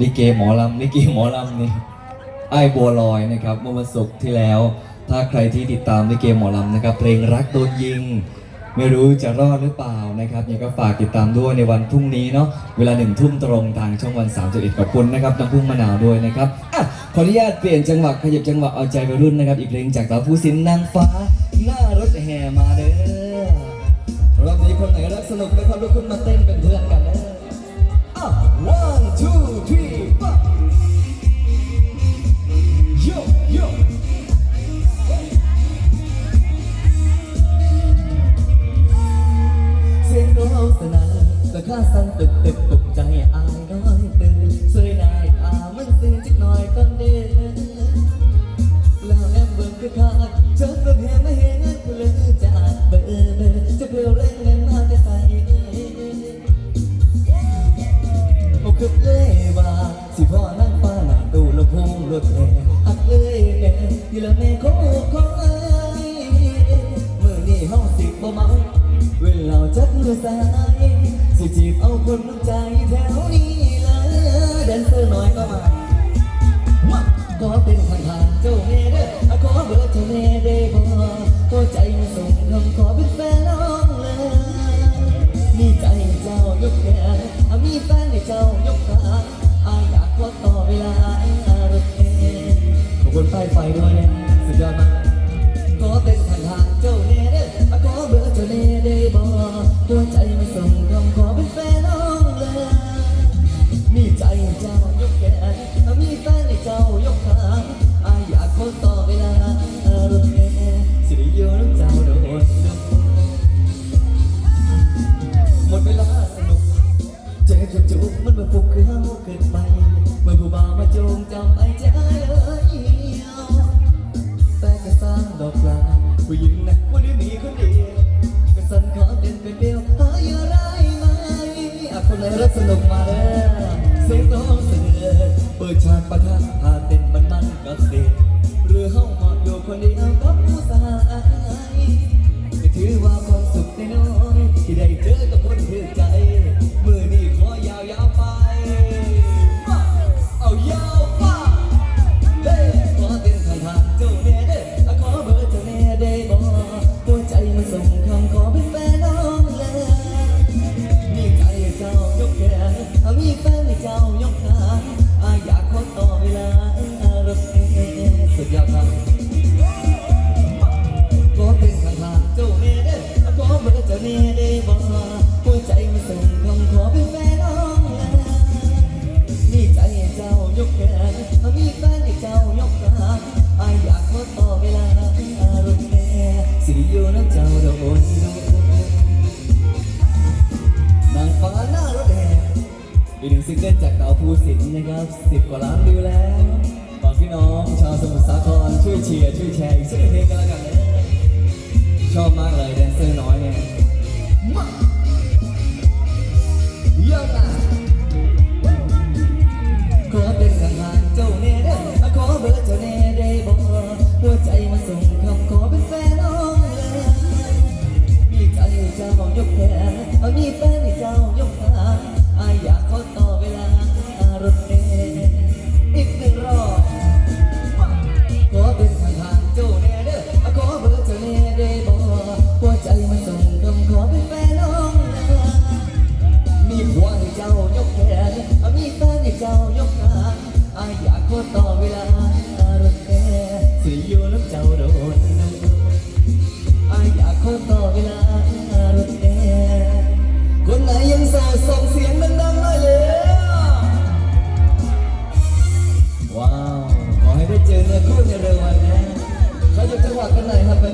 ลิเกหมอลำลิเกหมอลำนี่ไอ้บัวลอยนะครับเมื่อวันศุกร์ที่แล้ว ถ้าใครที่ติดตามลิเกหมอลำนะครับเพลงรักโดนยิง ไม่รู้จะรอดหรือเปล่านะครับยังก็ฝากติดตามด้วยในวันพรุ่งนี้เนาะเวลาหนึ่งทุ่มตรงทางช่องวัน3ามขอบคุณนะครับน้ำพึ่งมะนาวด้วยนะครับอะขออนุญาตเปลี่ยนจังหวะขยับจังหวะเอาใจวัยรุ่นนะครับอีกเพลงจากสาวผู้สินนางฟ้า หน้ารถแห่มาเด้อรอบนี้คนไหนรักสนุกนะครับทุกคนมาเต้นเป็นเพื่อนกันเด้ออะ Sen olsa lan, sakın sen tık tık tık กับเลยว่าสิพ่อนั่งฟ้าหน้าตู้ลำโพงรถแห่อักเลยแม่ที่ละแม่ของของเอ้ยมือนี่เฮาสิบ่เมาเวลาจัดมือสายสิจีบเอาคนน้ำใจแถว คุณป้ายไฟด้วยนะสุดยอดมาก และสนุกมาแล้วเสียงร้องเสือเปิดฉากประทะพาเต้นมันมันกับเด็กหรือเฮาหมดอยู่คนเดียว แฟ เล่นจากเต๋าภูสินนะครับสิบกว่าล้านวิวแล้วฝากพี่น้องชาวสมุทรสาครช่วยเชียร์ช่วยแชร์อีกสักหนึ่งเพลงกันแล้วกันเลยชอบมากเลยแดนเซอร์น้อยเนี่ย